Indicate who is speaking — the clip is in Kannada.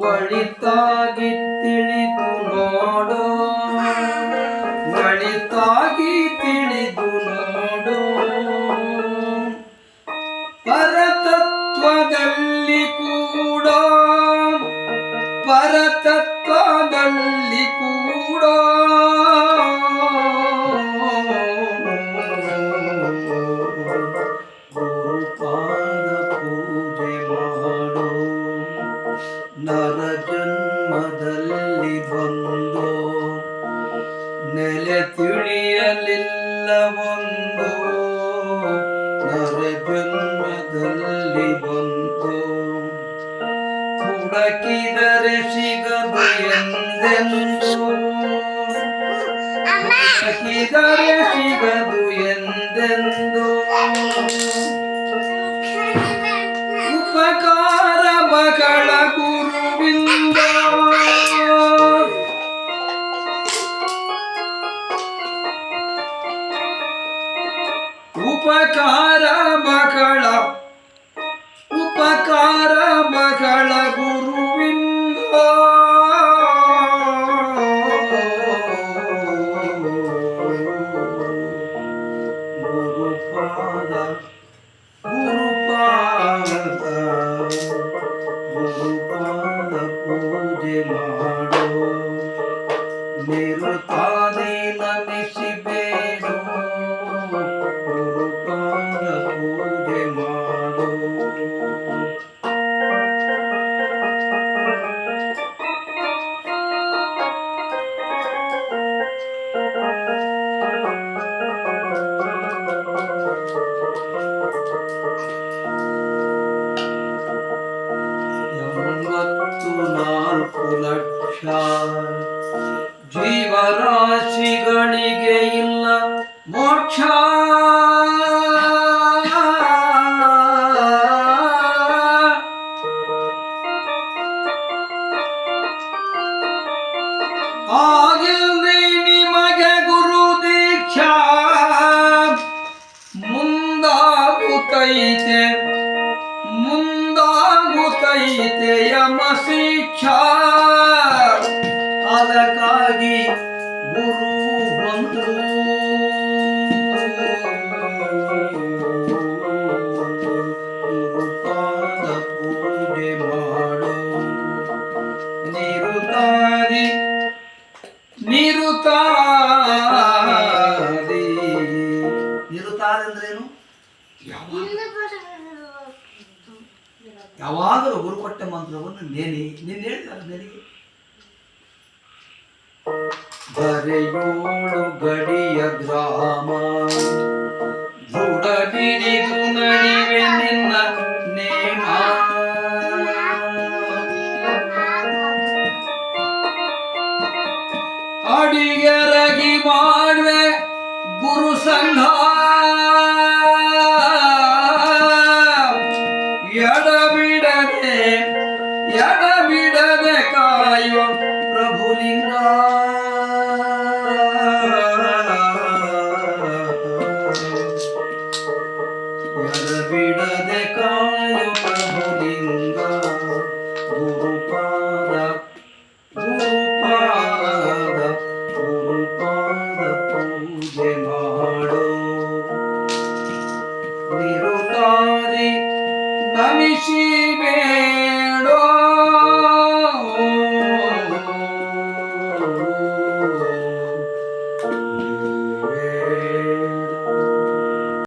Speaker 1: ಒಳಿತಾಗಿ ತಿಳಿದು ನೋಡು. ಒಳಿತಾಗಿ ತಿಳಿದು ನೋಡು. ಪರತತ್ವದಲ್ಲಿ ಕೂಡ ಪರತತ್ವದಲ್ಲಿ ಜನ್ಮದಲ್ಲಿ ಬಂದು ನೆಲೆ ತಿಳಿಯಲಿಲ್ಲವೊಂದು ನರ ಜನ್ಮದಲ್ಲಿ ಬಂತು. ಹುಡಕಿದರೆ ಸಿಗದು ಎಂದೆಂದು. ಹುಡಕಿದರೆ ಸಿಗದು ಎಂದೆಂದು. ಉಪಕಾರ ಮಗಳ ಗುರುವಿಂದ ಉಪಕಾರ ಮಗಳ ಉಪಕಾರ ಮಗಳ ಗುರುವಿಂದ ಗುರುಪಾದ ಗುರುಪಾದ ಗುರುಪಾದ ಪೂಜೆ ಮಾಡೋ ನಿರುತ್ತಾನೆ ಲಕ್ಷ ಜೀವರಾಶಿಗಳಿಗೆ ಇಲ್ಲ ಮೋಕ್ಷ. ಆಗಿಲ್ರಿ ನಿಮಗೆ ಗುರು ದೀಕ್ಷಾ. ಮುಂದಾಗುತ್ತೈತೆ ಮುಂದಾಗುತ್ತೈತೆ ಯಮ ಶಿಕ್ಷಾ ಅದಕ್ಕಾಗಿ ಗುರು ಯಾವಾಗಲೂ ಗುರುಕೊಟ್ಟ ಮಂತ್ರವನ್ನು ನೆನೆ ನಿನ್ನ ಹೇಳ್ತಾರೆ ನೆನೆಗೆ? ಬರೆಯೋಳು ಗಡಿಯ ಗ್ರಾಮ. ದೃಢ ನಡಿವೆ ನಿನ್ನ ನೇಮ. ಅಡಿಗೆರಗಿ ಮಾಡುವೆ ಗುರು ಸಂಘ. प्रभु लिंग